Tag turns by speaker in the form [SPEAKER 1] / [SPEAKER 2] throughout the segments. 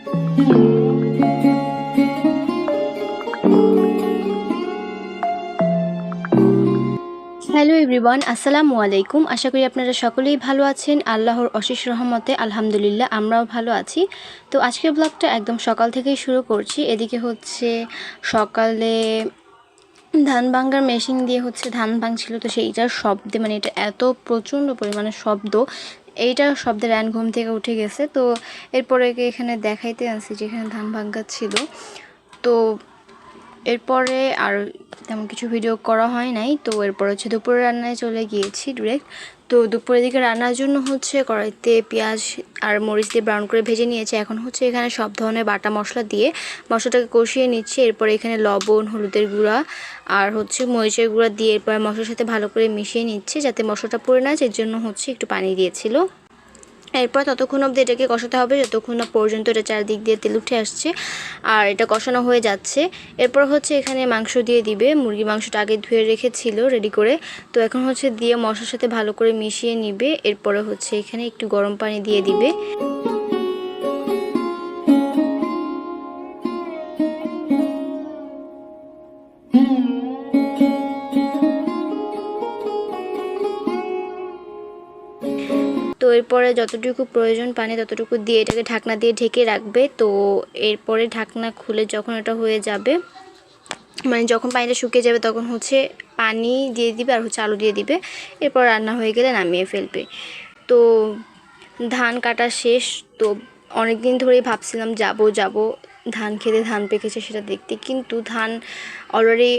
[SPEAKER 1] Hello everyone আসসালামু আলাইকুম আশা করি আপনারা সকলেই ভালো আছেন আল্লাহর অশেষ রহমতে আলহামদুলিল্লাহ আমরাও ভালো আছি তো আজকের ব্লগটা একদম সকাল থেকেই শুরু করছি এদিকে হচ্ছে সকালে ধান ভাঙ্গার মেশিন দিয়ে হচ্ছে ধান ভাঙছিল তো সেইটার শব্দে মানে এটা এত প্রচণ্ড পরিমাণে শব্দ এইটার শব্দে র্যান ঘুম থেকে উঠে গেছে। তো এরপরে এখানে দেখাইতে আনছি যেখানে ধান ভাঙ্গা ছিল। তো এরপরে আর তেমন কিছু ভিডিও করা হয় নাই। তো এরপর হচ্ছে দুপুরে রান্নায় চলে গিয়েছি ডিরেক্ট তো দুপুরের দিকে রান্নার জন্য হচ্ছে কড়াইতে পেঁয়াজ আর মরিচ দিয়ে ব্রাউন করে ভেজে নিয়েছে। এখন হচ্ছে এখানে সব ধরনের বাটা মশলা দিয়ে মশলাটাকে কষিয়ে নিচ্ছি। এরপরে এখানে লবণ, হলুদের গুঁড়া আর হচ্ছে মরিচের গুঁড়া দিয়ে এরপর মশলার সাথে ভালো করে মিশিয়ে নিচ্ছে যাতে মশলাটা পড়ে না যায়। জন্য হচ্ছে একটু পানি দিয়েছিল। এরপর ততক্ষণ অবধি এটাকে কষাতে হবে, যতক্ষণ না পর্যন্ত এটা চারদিক দিয়ে তেল উঠে আসছে। আর এটা কষানো হয়ে যাচ্ছে। এরপর হচ্ছে এখানে মাংস দিয়ে দিবে। মুরগি মাংসটা আগে ধুয়ে রেখেছিল রেডি করে। তো এখন হচ্ছে দিয়ে মশলার সাথে ভালো করে মিশিয়ে নিবে। এরপরে হচ্ছে এখানে একটু গরম পানি দিয়ে দিবে। এরপরে যতটুকু প্রয়োজন পানি ততটুকু দিয়ে এটাকে ঢাকনা দিয়ে ঢেকে রাখবে। তো এরপরে ঢাকনা খুলে যখন এটা হয়ে যাবে মানে যখন পানিটা শুকিয়ে যাবে তখন হচ্ছে পানি দিয়ে দিবে আর হচ্ছে আলু দিয়ে দিবে। এরপর রান্না হয়ে গেলে নামিয়ে ফেলবে। তো ধান কাটা শেষ। তো অনেক দিন ধরেই ভাবছিলাম যাব যাব। ধান খেতে ধান পেকেছে সেটা দেখতে। কিন্তু ধান অলরেডি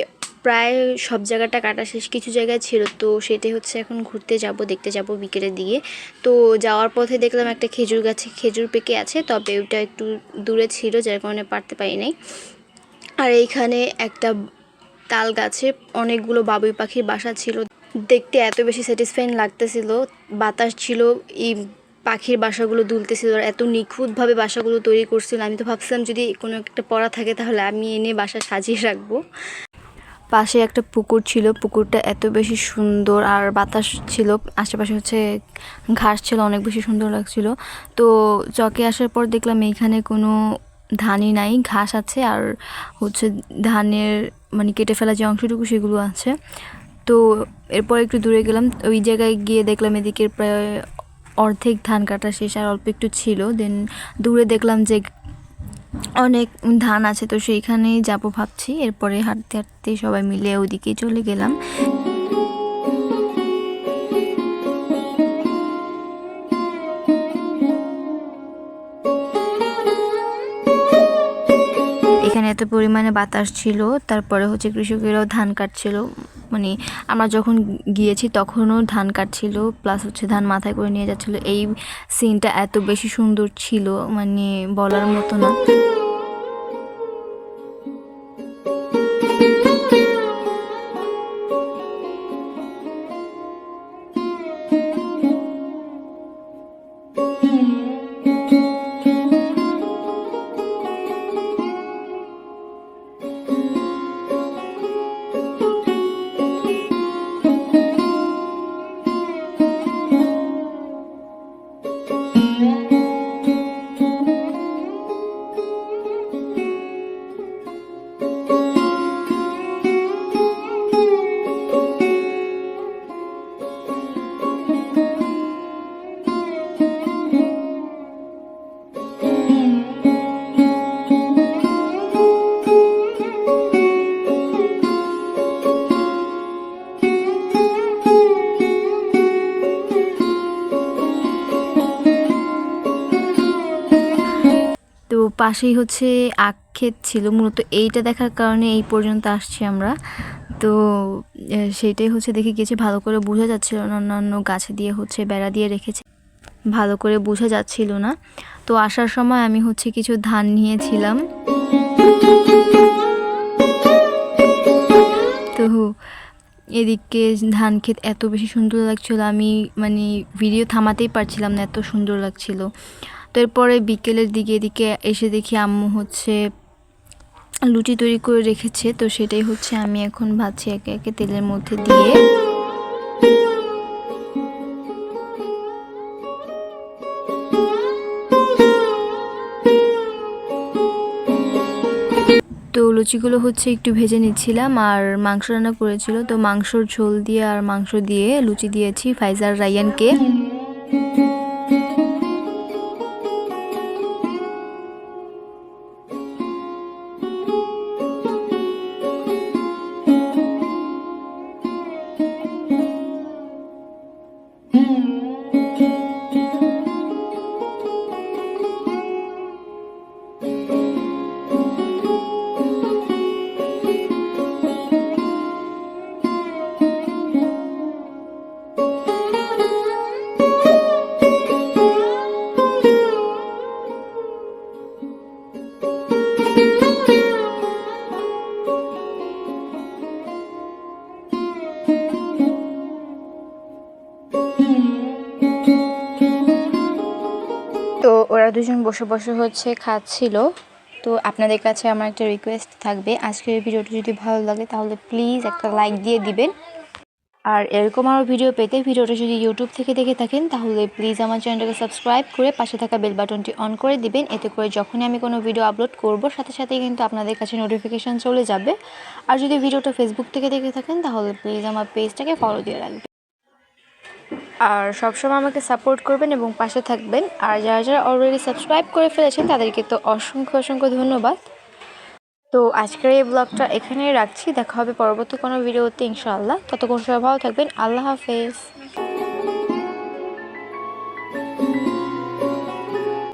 [SPEAKER 1] প্রায় সব জায়গাটা কাটা শেষ কিছু জায়গায় ছিল, তো সেটাই হচ্ছে এখন ঘুরতে যাব, দেখতে যাব বিকেলের দিকে। তো যাওয়ার পথে দেখলাম একটা খেজুর গাছে খেজুর পেকে আছে, তবে ওটা একটু দূরে ছিল, যার কারণে পারতে পারি নাই। আর এইখানে একটা তাল গাছে অনেকগুলো বাবুই পাখির বাসা ছিল। দেখতে এত বেশি স্যাটিসফাইং লাগতেছিল, বাতাস ছিল, এই পাখির বাসাগুলো দুলতেছিল এত নিখুঁতভাবে বাসাগুলো তৈরি করছিল। আমি তো ভাবছিলাম যদি কোনো একটা পড়া থাকে তাহলে আমি এনে বাসা সাজিয়ে রাখব। পাশে একটা পুকুর ছিল, পুকুরটা এত বেশি সুন্দর আর বাতাস ছিল, আশেপাশে হচ্ছে ঘাস ছিল, অনেক বেশি সুন্দর লাগছিল। তো চকে আসার পর দেখলাম এইখানে কোনো ধানই নাই, ঘাস আছে আর হচ্ছে ধানের মানে কেটে ফেলা যে অংশটুকু সেগুলো আছে। তো এরপর একটু দূরে গেলাম, ওই জায়গায় গিয়ে দেখলাম এদিকে প্রায় অর্ধেক ধান কাটা শেষ আর অল্প একটু ছিল। দেন দূরে দেখলাম যে অনেক ধান আছে, তো সেইখানেই যাব ভাবছি। এরপরে হাঁটতে হাঁটতে সবাই মিলে ওদিকে চলে গেলাম। এখানে এত পরিমাণে বাতাস ছিল, তারপরে হচ্ছে কৃষকেরাও ধান কাটছিল। মানে আমরা যখন গিয়েছি তখনও ধান কাটছিল প্লাস হচ্ছে ধান মাথায় করে নিয়ে যাচ্ছিল। এই সিনটা এত বেশি সুন্দর ছিল মানে বলার মতো না। পাশেই হচ্ছে আখ ছিল, মূলত এইটা দেখার কারণে এই পর্যন্ত আসছি আমরা। তো সেইটাই হচ্ছে দেখে গেছে ভালো করে বোঝা যাচ্ছিল না, অন্যান্য গাছে দিয়ে হচ্ছে বেড়া দিয়ে রেখেছে। ভালো করে বোঝা যাচ্ছিল না। তো আসার সময় আমি হচ্ছে কিছু ধান নিয়েছিলাম। তো, এদিকে ধান ক্ষেত এত বেশি সুন্দর লাগছিল, আমি মানে ভিডিও থামাতেই পারছিলাম না, এত সুন্দর লাগছিল। তো এরপরে বিকেলের দিকে এদিকে এসে দেখি আম্মু হচ্ছে লুচি তৈরি করে রেখেছে, তো সেটাই হচ্ছে আমি এখন ভাবছি একে একে তেলের মধ্যে দিয়ে। তো লুচিগুলো হচ্ছে একটু ভেজে নিচ্ছিলাম আর মাংস রান্না করেছিল, তো মাংসর ঝোল দিয়ে আর মাংস দিয়ে লুচি দিয়েছি, ফাইজার রায়ানকে ওরা দুজন বসে বসে হচ্ছে খাচ্ছিল। তো আপনাদের কাছে আমার একটা রিকোয়েস্ট থাকবে। আজকের ভিডিওটি যদি ভালো লাগে, তাহলে প্লিজ একটা লাইক দিয়ে দিবেন। আর এরকম আরও ভিডিও পেতে ভিডিওটা যদি ইউটিউব থেকে দেখে থাকেন, তাহলে প্লিজ আমার চ্যানেলটাকে সাবস্ক্রাইব করে পাশে থাকা বেল বাটনটি অন করে দিবেন। এতে করে যখনই আমি কোনো ভিডিও আপলোড করব, সাথে সাথেই কিন্তু আপনাদের কাছে নোটিফিকেশান চলে যাবে। আর যদি ভিডিওটা ফেসবুক থেকে দেখে থাকেন, তাহলে প্লিজ আমার পেজটাকে ফলো দিয়ে রাখবেন। আর সবসময় আমাকে সাপোর্ট করবেন এবং পাশে থাকবেন। আর যারা যারা অলরেডি সাবস্ক্রাইব করে ফেলেছেন, তাদেরকে তো অসংখ্য অসংখ্য ধন্যবাদ। তো আজকের এই ব্লগটা এখানেই রাখছি। দেখা হবে পরবর্তী কোনো ভিডিওতে ইনশাআল্লাহ। ততক্ষণ সবাই ভালো থাকবেন। আল্লাহ হাফেজ।